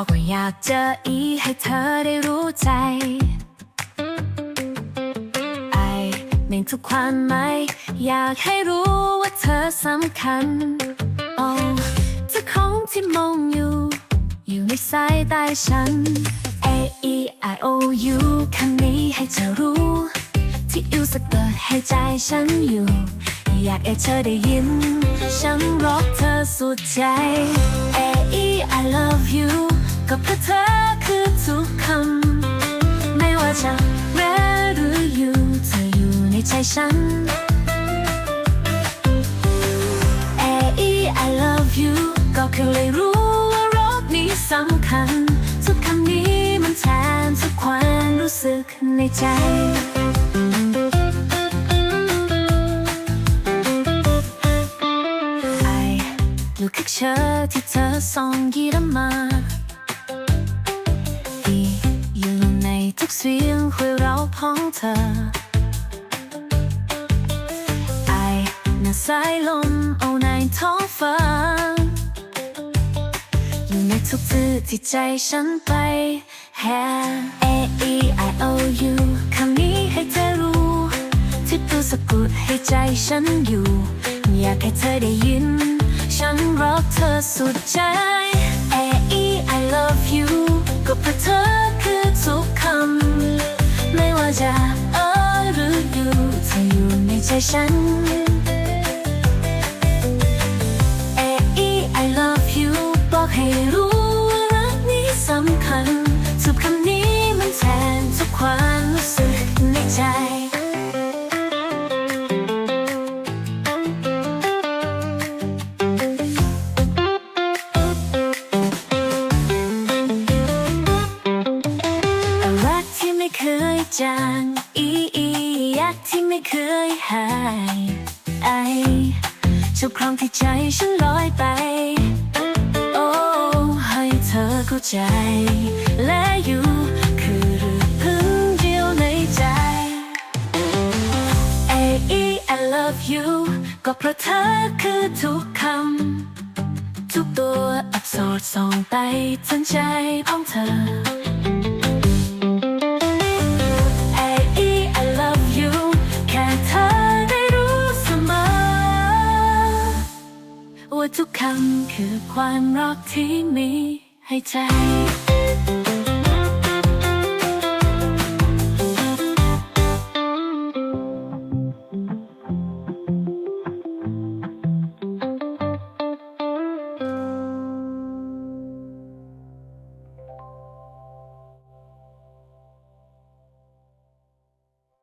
ากเจออีให้เธอได้รู้ใจ ไอเมนทุกความหมายอยากให้รู้ว่าเธอสำคัญ โอ้เจ้าของที่มองอยู่ อยู่ในสายตาฉัน A E I O U คำนี้ให้เธอรู้ ที่อยู่สักเปิดให้ใจฉันอยู่ อยากให้เธอได้ยิน ฉันรักเธอสุดใจ A E I ฉัน A E I love you ก็คือเลยรู้ว่ารักนี้สำคัญ ทุกคำนี้มันแทนทุกความรู้สึกในใจไออยู่แค่เชอที่เธอส่งยีรมาดีอยู่ในทุกเสียงคุยเราพ้องเธอ น่าสายลมเอาในท้องฟ้า อยู่ในทุกสื่อที่ใจฉันไปแฮ A E I O U คำนี้ให้เธอรู้ ที่พูดสะกดให้ใจฉันอยู่ อยากให้เธอได้ยิน ฉันรักเธอสุดใจ A E I love you ก็เพราะเธอคือทุกคำ ไม่ว่าจะเออหรืออยู่เธออยู่ในใจฉัน สึกในใจรักที่ไม่เคยจางอีอียักที่ไม่เคยหายไอทุกครั้งที่ใจฉันลอยไป โอ้ให้เธอเข้าใจและอยู่ love you ก็เพราะเธอคือทุกคำ ทุกตัวอักษรส่องไปถึงใจของเธอ A E I love you แค่เธอได้รู้เสมอ ว่าทุกคำคือความรักที่มีให้ใจ